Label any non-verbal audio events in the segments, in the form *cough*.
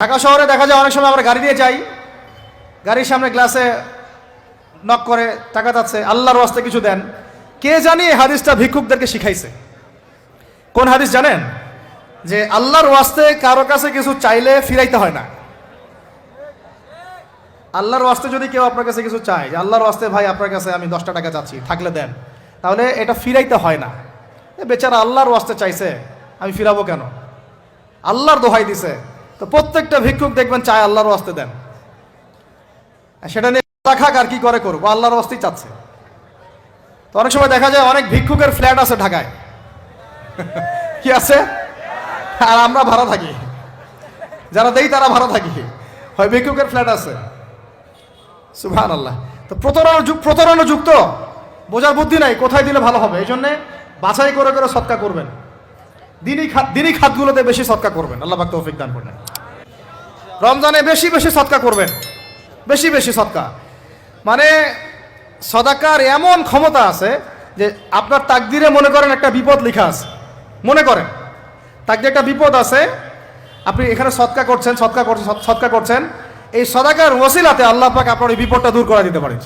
ঢাকা শহরে দেখা যায় অনেক সময় আমরা গাড়ি দিয়ে যাই। গাড়ির সামনে গ্লাসে নক করে টাকা যাচ্ছে, আল্লাহর ওয়াস্তে কিছু দেন। কে জানি হাদিসটা ভিক্ষুকদেরকে শিখাইছে? কোন হাদিস জানেন? যে আল্লাহর ওয়াস্তে কারও কাছে কিছু চাইলে ফিরাইতে হয় না। আল্লাহর ওয়াস্তে যদি কেউ আপনার কাছে কিছু চায়, যে আল্লাহর ওয়াস্তে ভাই আপনার কাছে আমি দশটা টাকা চাচ্ছি, থাকলে দেন। তাহলে এটা ফিরাইতে হয় না। বেচারা আল্লাহর ওয়াস্তে চাইছে, আমি ফিরাবো কেন? আল্লাহর দোহাই দিছে। তো প্রত্যেকটা ভিক্ষুক দেখবেন চায় আল্লাহর ওয়াস্তে দেন। সেটা নিয়ে খাক আর কি করে করব? আল্লাহর ওয়াস্তেই চাচ্ছে। তো অনেক সময় দেখা যায় অনেক ভিক্ষুকের ফ্ল্যাট আছে ঢাকায়। *laughs* কি আছে? আর আমরা ভাড়া থাকি। যারা দেই তারা ভাড়া থাকি। হয় ভিক্ষুকের ফ্ল্যাট আছে। সুভান আল্লাহ তো প্রতারণা প্রতারণা যুক্ত বোঝার বুদ্ধি নাই, কোথায় দিলে ভালো হবে? এই জন্যে বাছাই করে করে সৎকা করবেন। দিনই খাত দিনই খাতগুলোতে বেশি সৎকা করবেন। আল্লাহ পাক দান করবেন রমজানে বেশি বেশি সৎকা করবেন। বেশি বেশি সৎকা। মানে সদাকার এমন ক্ষমতা আছে যে আপনার তাকদিরে মনে করেন একটা বিপদ লেখা আছে। মনে করেন। তাকদিরে একটা বিপদ আছে, আপনি এখানে সৎকা করছেন সৎকা করছেন, সৎ- সৎকা করছেন। এই সদাকার ওসিলাতে আল্লাহ পাক আপনার এই বিপদটা দূর করে দিতে পারেন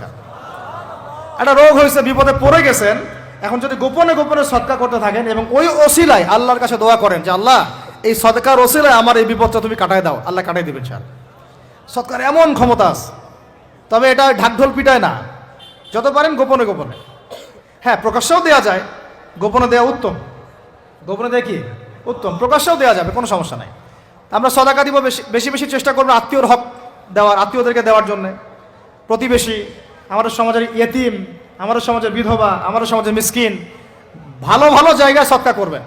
একটা রোগ হয়েছে, বিপদে পড়ে গেছেন, এখন যদি গোপনে গোপনে সৎকা করতে থাকেন এবং ওই ওসিলায় আল্লাহর কাছে দোয়া করেন যে, আল্লাহ এই সদকার ওসিলায় আমার এই বিপদটা তুমি কাটায় দাও, আল্লাহ কাটাই দিবেন স্যার সৎকার এমন ক্ষমতা আছে, তবে এটা ঢাকঢোল পিটায় না, যত পারেন গোপনে গোপনে। হ্যাঁ প্রকাশ্যেও দেওয়া যায়, গোপনে দেওয়া উত্তম। গোপনে দেওয়া কি? উত্তম, প্রকাশ্যেও দেওয়া যাবে, কোনো সমস্যা নাই। আমরা সদাকা দিব বেশি বেশি বেশি চেষ্টা করব আত্মীয়র হক দেওয়ার, আত্মীয়দেরকে দেওয়ার জন্যে। প্রতিবেশী, আমাদের সমাজের ইয়েতিম, আমাদের সমাজের বিধবা, আমাদের সমাজের মিসকিন, ভালো ভালো জায়গায় সৎকা করবেন।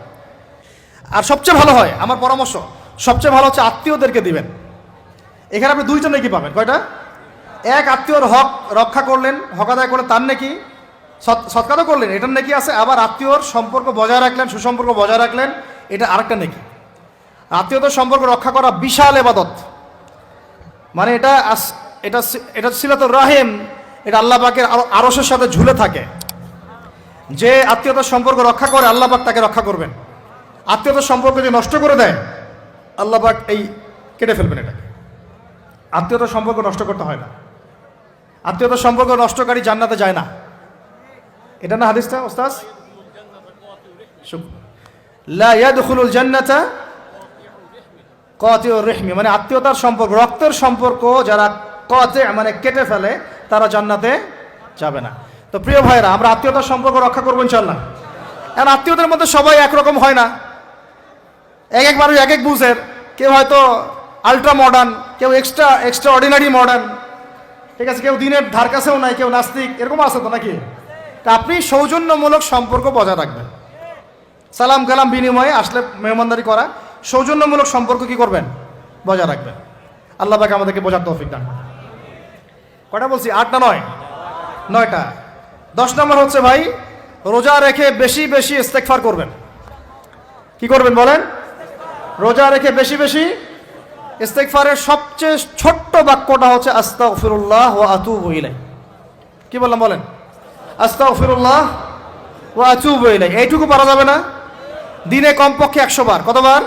আর সবচেয়ে ভালো হয়, আমার পরামর্শ, সবচেয়ে ভালো হচ্ছে আত্মীয়দেরকে দিবেন। এখানে আপনি দুইজন নাকি পাবেন, কয়টা? এক, আত্মীয়র হক রক্ষা করলেন, হক আদায় করলেন, তার নাকি? সৎ- সৎকার করলেন, এটার নাকি আছে, আবার আত্মীয়র সম্পর্ক বজায় রাখলেন, সুসম্পর্ক বজায় রাখলেন, এটা আরেকটা নাকি। আত্মীয়তার সম্পর্ক রক্ষা করা বিশাল এবাদত। মানে এটা এটা এটা সিলাতুর রাহিম, এটা আল্লাহ পাকের আরো- আরশের সাথে ঝুলে থাকে। যে আত্মীয়তার সম্পর্ক রক্ষা করে, আল্লাহ পাক তাকে রক্ষা করবেন। আত্মীয়তার সম্পর্ক যদি নষ্ট করে দেয়, আল্লাহ পাক এই কেটে ফেলবেন এটাকে। আত্মীয়তার সম্পর্ক নষ্ট করতে হয় না। আত্মীয়তার সম্পর্ক নষ্টকারী জান্নাতে যায় না। এটা না হাদিসটা ওস্তাজ শুক- লা ইয়াদখুলুল জান্নাতা কতিউর রেহমি। মানে আত্মীয়তার সম্পর্ক, রক্তের সম্পর্ক যারা কতে মানে কেটে ফেলে, তারা জান্নাতে যাবে না। তো প্রিয় ভাইরা আমরা আত্মীয়তার সম্পর্ক রক্ষা করব ইনশাল্লাহ এখন আত্মীয়দের মধ্যে সবাই একরকম হয় না। এক এক মানুষ এক এক বুঝের। কেউ হয়তো আলট্রা মডার্ন কেউ এক্সট্রা এক্সট্রা অর্ডিনারি মডার্ন ঠিক আছে, কেউ দিনের ধার কাছেও নাই, কেউ নাস্তিক, এরকম আছে তো নাকি? তা আপনি সৌজন্যমূলক সম্পর্ক বজায় রাখবেন। সালাম কালাম বিনিময়ে আসলে মেহমানদারি করা, সৌজন্যমূলক সম্পর্ক কি করবেন? বজায় রাখবেন। আল্লাহ পাকে আমাদেরকে বোঝার তৌফিক দান কটা বলছি? আটটা নয়? নয়টা। দশ নম্বর হচ্ছে ভাই, রোজা রেখে বেশি বেশি ইস্তেকফার করবেন। কি করবেন বলেন? রোজা রেখে বেশি বেশি ইস্তেকফারের সবচেয়ে ছোট্ট বাক্যটা হচ্ছে আস্তাগফিরুল্লাহ ওয়া আতুবু ইলাই কি বললাম বলেন? আস্তাগফিরুল্লাহ ওয়া আতুবু ইলাই এইটুকু পারা যাবে না। দিনে কমপক্ষে একশো বার। কতবার?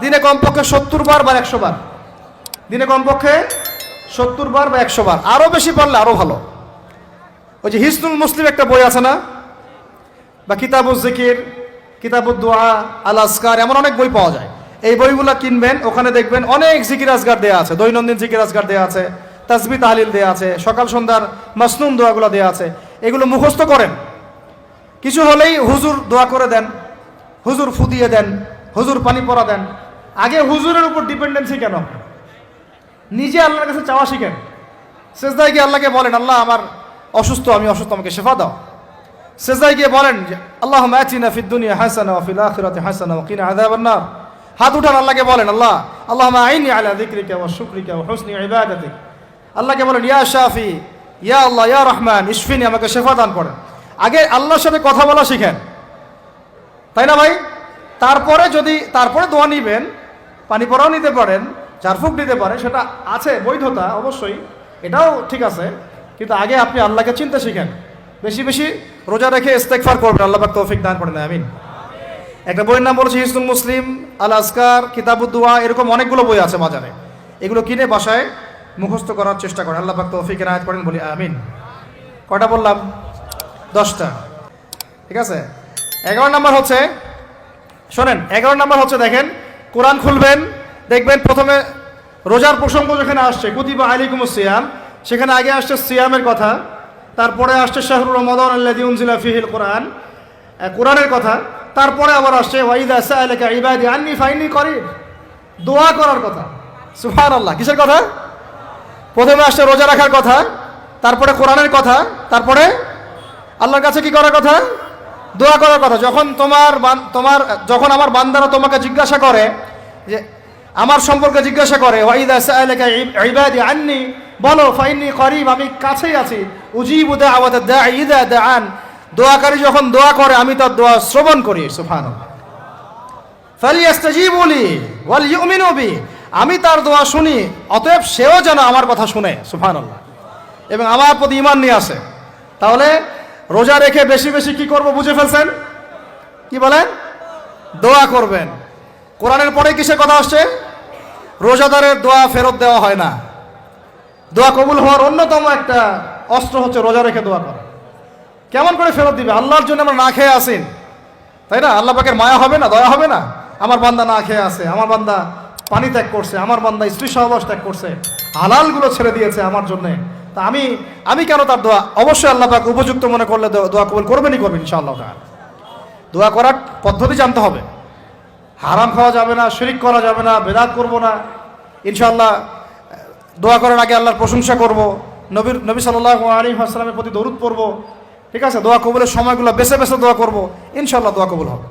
দিনে কমপক্ষে সত্তর বার বা একশো বার। দিনে কমপক্ষে সত্তর বার বা একশো বার। আরও বেশি পারলে আরও ভালো। ওই যে হিসনুল মুসলিম একটা বই আছে না? বা কিতাবুজ জিকির, কিতাবুদ আল আসকার এমন অনেক বই পাওয়া যায়। এই বইগুলো কিনবেন, ওখানে দেখবেন অনেক জিকির আজগার দেওয়া আছে, দৈনন্দিন জিকির আজগার দেওয়া আছে, তাসবি তাহলিল দেওয়া আছে, সকাল সন্ধ্যার মাসনুন দোয়াগুলো দেওয়া আছে, এগুলো মুখস্থ করেন। কিছু হলেই হুজুর দোয়া করে দেন, হুজুর ফুদিয়ে দেন, হুজুর পানি পরা দেন। আগে হুজুরের উপর ডিপেন্ডেন্সি কেন? নিজে আল্লাহর কাছে চাওয়া শিখেন। শেষদায় গিয়ে আল্লাহকে বলেন, আল্লাহ, আমার অসুস্থ, আমি অসুস্থ, আমাকে শেফা দাও। শেষদায় গিয়ে বলেন আল্লাহ ম্যাচিনা ফিদ দুনিয়া হাসানা ফিল আখিরাতি হাসানা কিনা আযাবান নার হাত উঠান, আল্লাহকে বলেন, আল্লাহ আল্লাহ আইনি আলা যিকরিকা ওয়া শুকরিকা ওয়া হুসনি ইবাদাতিক। আল্লাহকে বলেন, ইয়া শাফি, ইয়া আল্লাহ, ইয়া রহমান, ইশফিনি, আমাকে শেফা দান করেন। আগে আল্লাহর সাথে কথা বলা শিখেন। তাই না ভাই? তারপরে যদি, তারপরে দোয়া নিবেন, পানি পরাও নিতে পারেন, ঝাড়ফুঁক নিতে পারেন, সেটা আছে, বৈধতা অবশ্যই, এটাও ঠিক আছে, কিন্তু আগে আপনি আল্লাহকে চিনতে শিখেন। বেশি বেশি রোজা রেখে ইস্তেকফার করবেন, আল্লাহ তৌফিক দান করেন আমিন। একটা বইয়ের নাম বলেছে হিসনুল মুসলিম, আল আসকার কিতাবুদ্দুয়া এরকম অনেকগুলো বই আছে বাজারে এগুলো কিনে বাসায় মুখস্থ করার চেষ্টা করেন। আল্লাহ পাক তৌফিকের আয়াত করেন, বলি আমিন। কটা বললাম? দশটা। ঠিক আছে? এগারো নাম্বার হচ্ছে, শোনেন, এগারো নাম্বার হচ্ছে দেখেন, কোরআন খুলবেন, দেখবেন প্রথমে রোজার প্রসঙ্গ যেখানে আসছে, কুতিবা আলিকুম সিয়াম, সেখানে আগে আসছে সিয়ামের কথা, তারপরে আসছে শাহরুর রমাদান আল্লাহ উনজিলা ফিহিল কোরআন কোরআনের কথা। তারপরে আবার আসছে, ওয়াইদা সাআলাকা ইবাদি আন্নি ফাইনি করিব দোয়া করার কথা। সুফান আল্লাহ কিসের কথা? প্রথমে আসছে রোজা রাখার কথা, তারপরে কোরআনের কথা, তারপরে আল্লাহর কাছে কি করার কথা? দোয়া করার কথা। যখন তোমার তোমার, যখন আমার বান্দারা তোমাকে জিজ্ঞাসা করে, যে আমার সম্পর্কে জিজ্ঞাসা করে, ওয়াইদা ইব- ইবাদি আন্নি, বলো ফাইনি করিব আমি কাছেই আছি। উজিবু দাওয়াত দাঈ ইদা দাআন। দোয়াকারী যখন দোয়া করে, আমি তার দোয়া শ্রবণ করি বি। আমি তার দোয়া শুনি, অতএব সেও যেন আমার কথা শুনে, সুবহানাল্লাহ। এবং আমার প্রতি ইমান নিয়ে আসে। তাহলে রোজা রেখে বেশি বেশি কি করব বুঝে ফেলছেন? কি বলেন? দোয়া করবেন। কোরআনের পরে কিসের কথা আসছে? রোজাদারের দোয়া ফেরত দেওয়া হয় না। দোয়া কবুল হওয়ার অন্যতম একটা অস্ত্র হচ্ছে রোজা রেখে দোয়া করা। কেমন করে ফেরত দিবে? আল্লাহর জন্য আমরা না খেয়ে আসেন। তাই না? আল্লাহ পাকের মায়া হবে না? দয়া হবে না? আমার বান্দা না খেয়ে আছে, আমার বান্দা পানি ত্যাগ করছে, আমার বান্দা স্ত্রী সহবাস ত্যাগ করছে, হালালগুলো ছেড়ে দিয়েছে আমার জন্য। তা আমি আমি কেন তার দোয়া? অবশ্যই আল্লাহ পাক উপযুক্ত মনে করলে দোয়া কবুল করবেনই করবেন, ইনশাআল্লাহ। দোয়া করার পদ্ধতি জানতে হবে। হারাম খাওয়া যাবে না, শিরিক করা যাবে না, বেদাত করব না। ইনশাআল্লাহ, দোয়া করার আগে আল্লাহর প্রশংসা করব। নবীর, নবী সাল্লাহ আলী আসসালামের প্রতি দরুদ পড়ব। ঠিক আছে দোয়া কবুলের সময়গুলো বেছে বেছে দোয়া করব। ইনশাল্লাহ দোয়া কবুল হবে।